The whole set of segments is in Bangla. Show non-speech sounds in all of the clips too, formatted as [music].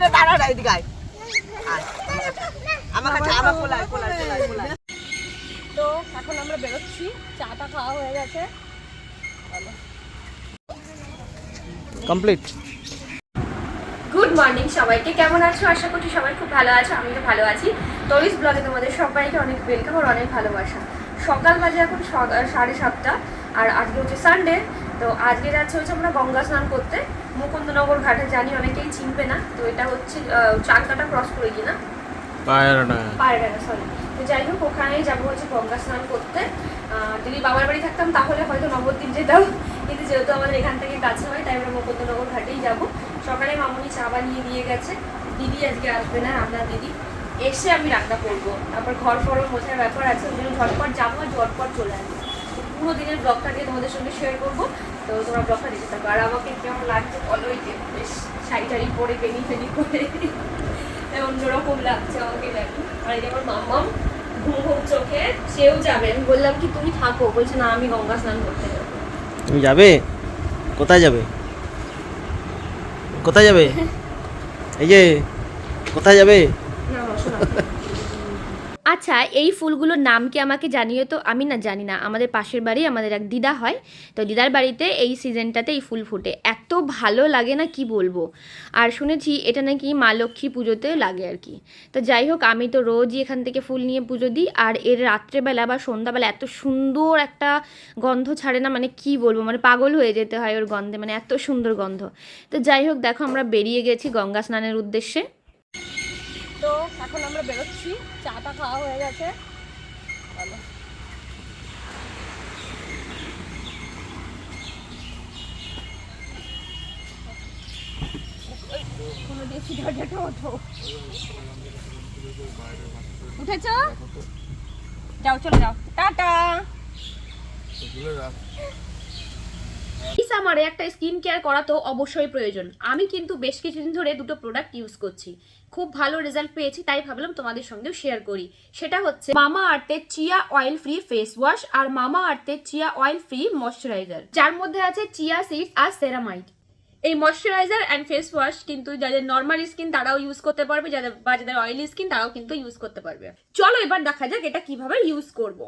দাঁড়া না এদিকে আয়। আয়, আমার কাছে আমার কোলায় কোলায় কোলায় কোলায়। তো এখন আমরা বেরোচ্ছি চাটা খাওয়া হয়ে গেছে। কমপ্লিট। গুড মর্নিং সবাইকে কেমন আছো? আশা করছি সবাই খুব ভালো আছো আমি তো ভালো আছি। টরিস ব্লগে তোমাদের সবাইকে অনেক ওয়েলকাম আর অনেক ভালোবাসা। সকাল বাজে এখন স- সাড়ে সাতটা আর আজকে হচ্ছে সানডে তো আজকে যাচ্ছে হচ্ছে আমরা গঙ্গা স্নান করতে মুকুন্দনগর ঘাটে জানি অনেকেই চিনবে না তো এটা হচ্ছে চারকাটা ক্রস করে কিনা? পায়রাটা। পায়রাডাঙ্গা সরি তো যাই হোক ওখানেই যাব হচ্ছে গঙ্গা স্নান করতে। যদি বাবার বাড়ি থাকতাম তাহলে হয়তো নবদ্বীপ যেতাম। কিন্তু যেহেতু আমাদের এখান থেকে কাছে হয় তাই আমরা মুকুন্দনগর ঘাটেই যাব। সকালে মামুনি চা বানিয়ে দিয়ে গেছে। দিদি আজকে আসবে না রান্না দিদি। এসে আমি রান্না করব। তারপর ঘর ফর মোছার ব্যাপার আছে ওই জন্য ঝটপট যাব আর ঝটপট চলে আসব। পুরো দিনের ব্লগটাকে তোমাদের সঙ্গে শেয়ার করব। তো তোমরা ব্লগটা দেখতে থাকো। আর আমাকে কেমন লাগছে বলো এই যে বেশ শাড়ি টাড়ি পরে বেনি ফেনি করে অন্যরকম লাগছে আমাকে দেখো আর এই আমার মাম্মাম ঘুম ঘুম চোখে সেও যাবে। আমি বললাম কি তুমি থাকো। বলছে না আমি গঙ্গা স্নান করতে যাব। তুমি যাবে? কোথায় যাবে? কোথায় যাবে? [laughs] এই যে কোথায় যাবে? না। আচ্ছা এই ফুলগুলোর নাম কি আমাকে জানিয়ে তো? আমি না জানি না। আমাদের পাশের বাড়ি আমাদের এক দিদা হয়। তো দিদার বাড়িতে এই সিজনটাতে এই ফুল ফুটে। এত ভালো লাগে না কি বলব? আর শুনেছি এটা নাকি মা লক্ষ্মী পুজোতে লাগে আর কি। তো যাই হোক, আমি তো রোজই এখান থেকে ফুল নিয়ে পুজো দিই। আর এর রাত্রেবেলা বা সন্ধ্যাবেলা এত সুন্দর একটা গন্ধ ছাড়ে না মানে কি বলব? মানে পাগল হয়ে যেতে হয় ওর গন্ধে মানে এত সুন্দর গন্ধ। তো যাই হোক, দেখো আমরা বেরিয়ে গেছি গঙ্গা স্নানের উদ্দেশ্যে। তো এখন আমরা বেরোচ্ছি। চাটা খাওয়া হয়ে গেছে। ভালো উঠেছ? যাও চলে যাও। টাটা। সামারে একটা স্কিন কেয়ার করা তো অবশ্যই প্রয়োজন। আমি কিন্তু বেশ কিছুদিন ধরে দুটো প্রোডাক্ট ইউজ করছি। খুব ভালো রেজাল্ট পেয়েছি, তাই ভাবলাম তোমাদের সঙ্গেও শেয়ার করি। সেটা হচ্ছে মামা আর্থের chia oil free face wash আর মামা আর্থের চিয়া অয়েল ফ্রি ময়শ্চারাইজার যার মধ্যে আছে চিয়া সিডস আর সেরামাইড এই ময়শ্চারাইজার অ্যান্ড ফেস ওয়াশ কিন্তু যাদের নর্মাল স্কিন তারাও ইউজ করতে পারবে, যাদের বা যাদের অয়েলি স্কিন তারাও কিন্তু ইউজ করতে পারবে। চলো এবার দেখা যাক এটা কীভাবে ইউজ করব।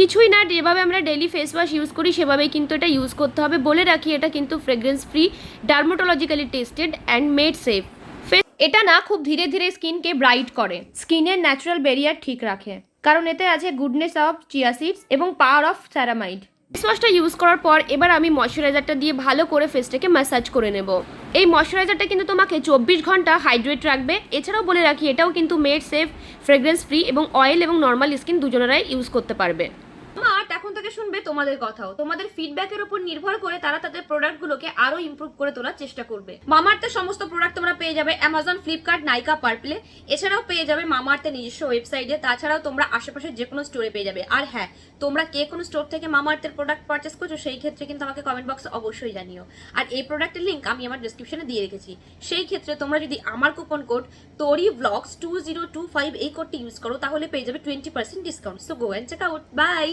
কিছুই না, যেভাবে আমরা ডেলি ফেস ওয়াশ ইউজ করি, সেভাবেই কিন্তু এটা ইউজ করতে হবে। বলে রাখি, এটা কিন্তু fragrance free dermatologically tested and made safe এটা না, খুব ধীরে ধীরে স্কিনকে ব্রাইট করে। স্কিনের ন্যাচারাল ব্যারিয়ার ঠিক রাখে। কারণ এতে আছে গুডনেস অফ চিয়া সিডস এবং পাওয়ার অফ স্যারামাইড ফেস ওয়াশটা ইউজ করার পর, এবার আমি ময়শ্চারাইজারটা দিয়ে ভালো করে ফেসটাকে ম্যাসাজ করে নেব। এই ময়শ্চারাইজারটা কিন্তু তোমাকে চব্বিশ ঘণ্টা হাইড্রেট রাখবে। এছাড়াও বলে রাখি, এটাও কিন্তু মেড সেফ ফ্রেগ্রেন্স ফ্রি এবং অয়েল এবং নর্মাল স্কিন দুজনেরাই ইউজ করতে পারবে। মার্ট এখন থেকে শুনবে তোমাদের কথাও। তোমাদের ফিডব্যাকের উপর নির্ভর করে তারা তাদের প্রোডাক্টগুলোকে আরও ইমপ্রুভ করে তোলার চেষ্টা করবে। মামার্থের সমস্ত প্রোডাক্ট তোমরা পেয়ে যাবে অ্যামাজন ফ্লিপকার্ট নাইকা পার্পলে এছাড়াও পেয়ে যাবে মামার্থের নিজস্ব ওয়েবসাইটে তাছাড়াও তোমরা আশেপাশের যে কোনো স্টোরে পেয়ে যাবে। আর হ্যাঁ তোমরা কে কোনো স্টোর থেকে মামার্থের প্রোডাক্ট পারচেস করছ সেই ক্ষেত্রে কিন্তু আমাকে কমেন্ট বক্সে অবশ্যই জানিও। আর এই প্রোডাক্টের লিঙ্ক আমি আমার ডিসক্রিপশনে দিয়ে রেখেছি। সেই ক্ষেত্রে তোমরা যদি আমার coupon code Tori blogs two zero two five এই কোডটি ইউজ করো, তাহলে পেয়ে যাবে twenty percent discount so go and check out bye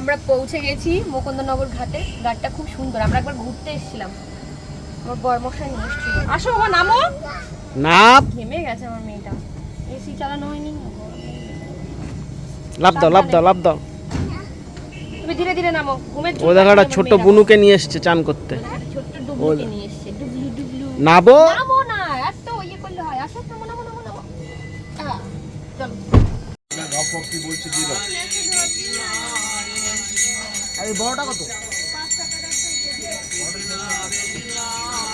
আমরা পৌঁছে গেছি মুকুন্দনগর ঘাটে। ঘাটটা খুব সুন্দর। আমরা একবার ঘুরতে এসেছিলাম। আমার বরমশাই নিয়ে এসেছিল। আসো বাবা নামো। না ঘেমে গেছে আমার মেয়েটা। এসি চালানো হয়নি। লাভ দাও লাভ দাও লাভ দাও। তুমি ধীরে ধীরে নামো। ঘুমের ও দেখো একটা ছোট্ট বুনুকে নিয়ে এসেছে চান করতে। ছোট ডুবলুকে নিয়ে এসেছে। ডুবলু ডুবলু। নাবো নামো বলছি এই বড়টা কত?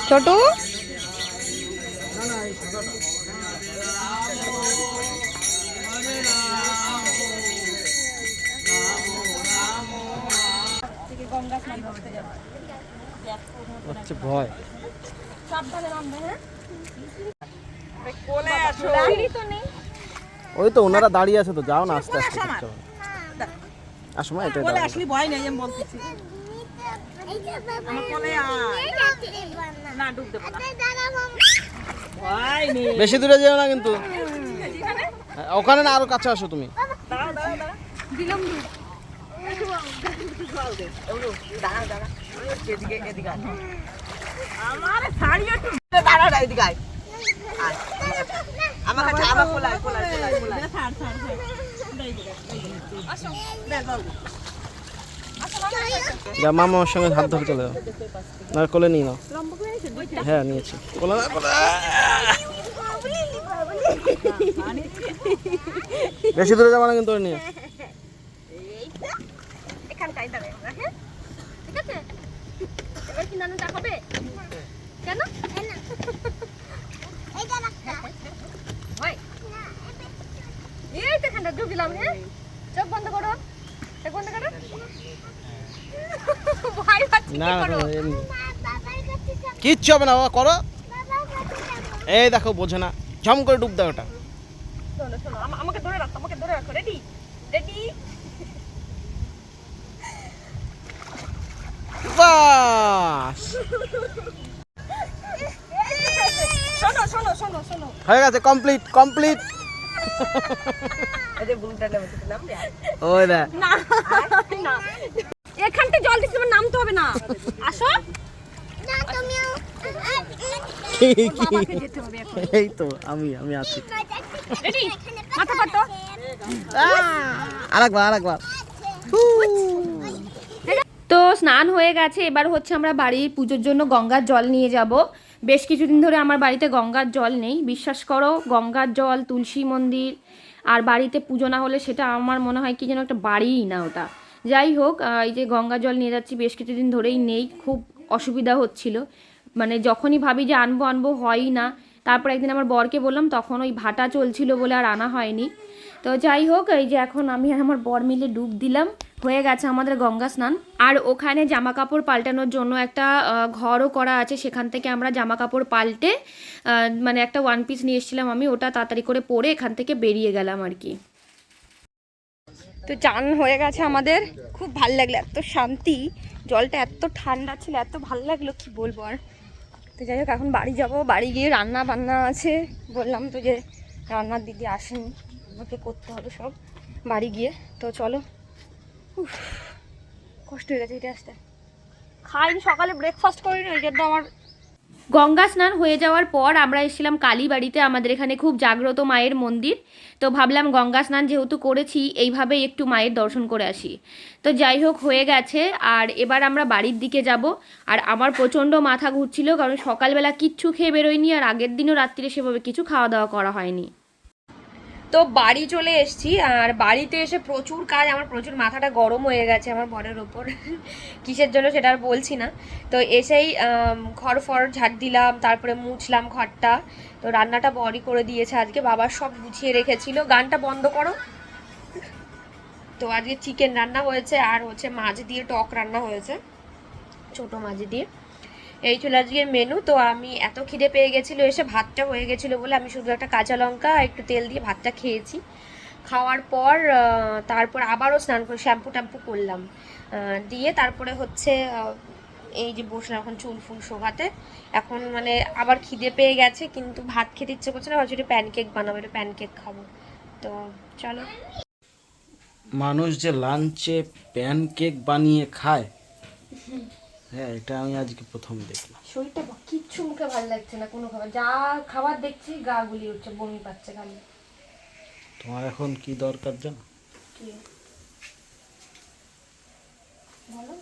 ছোটু? হচ্ছে ভয়। সাবধানে নামবে হ্যাঁ? কোলে আসো। তো নেই। ওই তো ওনারা দাঁড়িয়ে আছে তো যাও না আস্তে আস্তে। আসো মা এটা দাও। আসলি ভয় নেই আমি বলতেছি। বেশি দূরে যেও না কিন্তু। হ্যাঁ, ওখানে না আরও কাছে আসো তুমি। আমার শাড়ি একটু দাঁড়া দাঁড়া এদিকে আয়। আমার কাছে আমার কোলায় কোলায় কোলায় কোলায় আসো। দে যা সঙ্গে হাত ধরে চলে যাও। না কোলে নিয়ে নাও। হ্যাঁ নিয়েছি। কোলে না কোলে। বেশি দূরে যাব না কিন্তু ওরে নিয়ে। এখানটাই দাঁড়াই আমরা হ্যাঁ ঠিক আছে এবার কি নানু দেখাবে কেন হয় এই তো এখানটা ঢুকলাম হ্যাঁ চোখ বন্ধ করো। চোখ বন্ধ করো। পাচ্ছি না। কিচ্ছু হবে না বাবা করো। এই দেখো বোঝে না। ঝম করে ডুব দাও ওটা। আমাকে ধরে রাখো আমাকে ধরে রাখো। রেডি রেডি বাস। শোনো শোনো শোনো শোনো হয়ে গেছে কমপ্লিট কমপ্লিট ওই না। না এখানটা জল দিতে তোমার নামতে হবে না। আসো। এই তো আমি আমি আছি। মাথা আরেকবার আরেকবার। তো স্নান হয়ে গেছে এবার হচ্ছে আমরা বাড়ির পুজোর জন্য গঙ্গার জল নিয়ে যাব। বেশ কিছুদিন ধরে আমার বাড়িতে গঙ্গার জল নেই। বিশ্বাস করো, গঙ্গার জল, তুলসী মন্দির আর বাড়িতে পুজো না হলে সেটা আমার মনে হয় কি যেন একটা বাড়িই না ওটা। যাই হোক এই যে গঙ্গা জল নিয়ে যাচ্ছি, বেশ কিছুদিন ধরেই নেই। খুব অসুবিধা হচ্ছিল। মানে যখনই ভাবি যে আনব আনব হয়ই না। তারপর একদিন আমার বরকে বললাম, তখন ওই ভাটা চলছিল বলে আর আনা হয়নি। তো যাই হোক, এই যে এখন আমি আর আমার বর মিলে ডুব দিলাম, হয়ে গেছে আমাদের গঙ্গা স্নান। আর ওখানে জামা কাপড় পাল্টানোর জন্য একটা ঘরও করা আছে, সেখান থেকে আমরা জামা কাপড় পাল্টে মানে একটা ওয়ান পিস নিয়ে এসেছিলাম আমি, ওটা তাড়াতাড়ি করে পরে এখান থেকে বেরিয়ে গেলাম আর কি। তো চান হয়ে গেছে আমাদের, খুব ভালো লাগল, এত শান্তি, জলটা এত ঠান্ডা ছিল, এত ভালো লাগল, কি বলব আর। তো যাই হোক, এখন বাড়ি যাব। বাড়ি গিয়ে রান্না বান্না আছে। বললাম তো যে রান্নার দিদি আসেনি। আমাকে করতে হবে সব বাড়ি গিয়ে। তো চলো। কষ্ট হয়ে গেছে, এটা আসতে। খাইনি, সকালে ব্রেকফাস্ট করিনি, ওই জন্য আমার গঙ্গা স্নান হয়ে যাওয়ার পর আমরা এসেছিলাম কালীবাড়িতে, আমাদের এখানে খুব জাগ্রত মায়ের মন্দির। তো ভাবলাম গঙ্গা স্নান যেহেতু করেছি, এইভাবেই একটু মায়ের দর্শন করে আসি। তো যাই হোক, হয়ে গেছে। আর এবার আমরা বাড়ির দিকে যাব। আর আমার প্রচণ্ড মাথা ঘুরছিল, কারণ সকালবেলা কিচ্ছু খেয়ে বেরোয়নি, আর আগের দিনও রাত্রিরে সেভাবে কিছু খাওয়া দাওয়া করা হয়নি। তো বাড়ি চলে এসেছি, আর বাড়িতে এসে প্রচুর কাজ, আমার প্রচুর মাথাটা গরম হয়ে গেছে আমার বরের ওপর। [laughs] কিসের জন্য সেটা আর বলছি না। তো এসেই ঘর ফর ঝাড় দিলাম, তারপরে মুছলাম ঘরটা। তো রান্নাটা বড়ি করে দিয়েছে আজকে বাবার সব গুছিয়ে রেখেছিল। গানটা বন্ধ করো। তো আজকে চিকেন রান্না হয়েছে, আর হচ্ছে মাছ দিয়ে টক রান্না হয়েছে, ছোট মাছ দিয়ে। এই চলে আজকে মেনু তো আমি এত খিদে পেয়ে গেছিল, এসে ভাতটা হয়ে গেছিল বলে আমি শুধু একটা কাঁচা লঙ্কা, একটু তেল দিয়ে ভাতটা খেয়েছি। খাওয়ার পর তারপর আবারও স্নান করে শ্যাম্পু ট্যাম্পু করলাম। দিয়ে তারপরে হচ্ছে এই যে বসলাম এখন চুল ফুল শোকাতে এখন মানে আবার খিদে পেয়ে গেছে, কিন্তু ভাত খেতে ইচ্ছে করছে না, ভাবছি প্যানকেক বানাবো, একটু প্যানকেক খাব। তো চলো। মানুষ যে লাঞ্চে প্যানকেক বানিয়ে খায় হ্যাঁ এটা আমি আজকে প্রথম দেখলাম। শরীরটা কিচ্ছু মুখে ভালো লাগছে না কোনো খাবার। যা খাবার দেখছি গা গুলি উঠছে বমি পাচ্ছে খালি। তোমার এখন কি দরকার জানো? কি? বলো।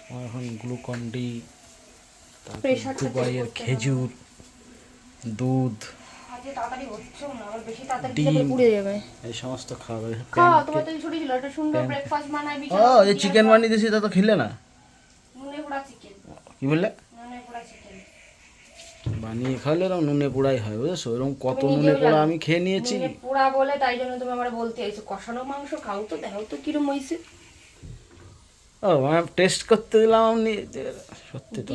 তোমার এখন গ্লুকন ডি দুবাইয়ের খেজুর দুধ তাড়াতাড়ি হচ্ছেও না আবার বেশি তাড়াতাড়ি খেলে পুড়ে যাবে। এই সমস্ত খাবার খাওয়া তোমার তো ছুটি ছিল একটা সুন্দর ব্রেকফাস্ট বানাই ও এই চিকেন বানিয়ে দিয়েছি তা তো খেলে না? কি বললে? বানিয়ে খাওয়ালে এরকম নুনে পোড়াই হয় বুঝেছ? এরকম কত নুনে পোড়া আমি খেয়ে নিয়েছি। পোড়া বলে তাই জন্য তুমি আমার বলতে এসো। কষানো মাংস খাও তো দেখো তো কিরম হয়েছে ও মানে টেস্ট করতে দিলাম সত্যি তো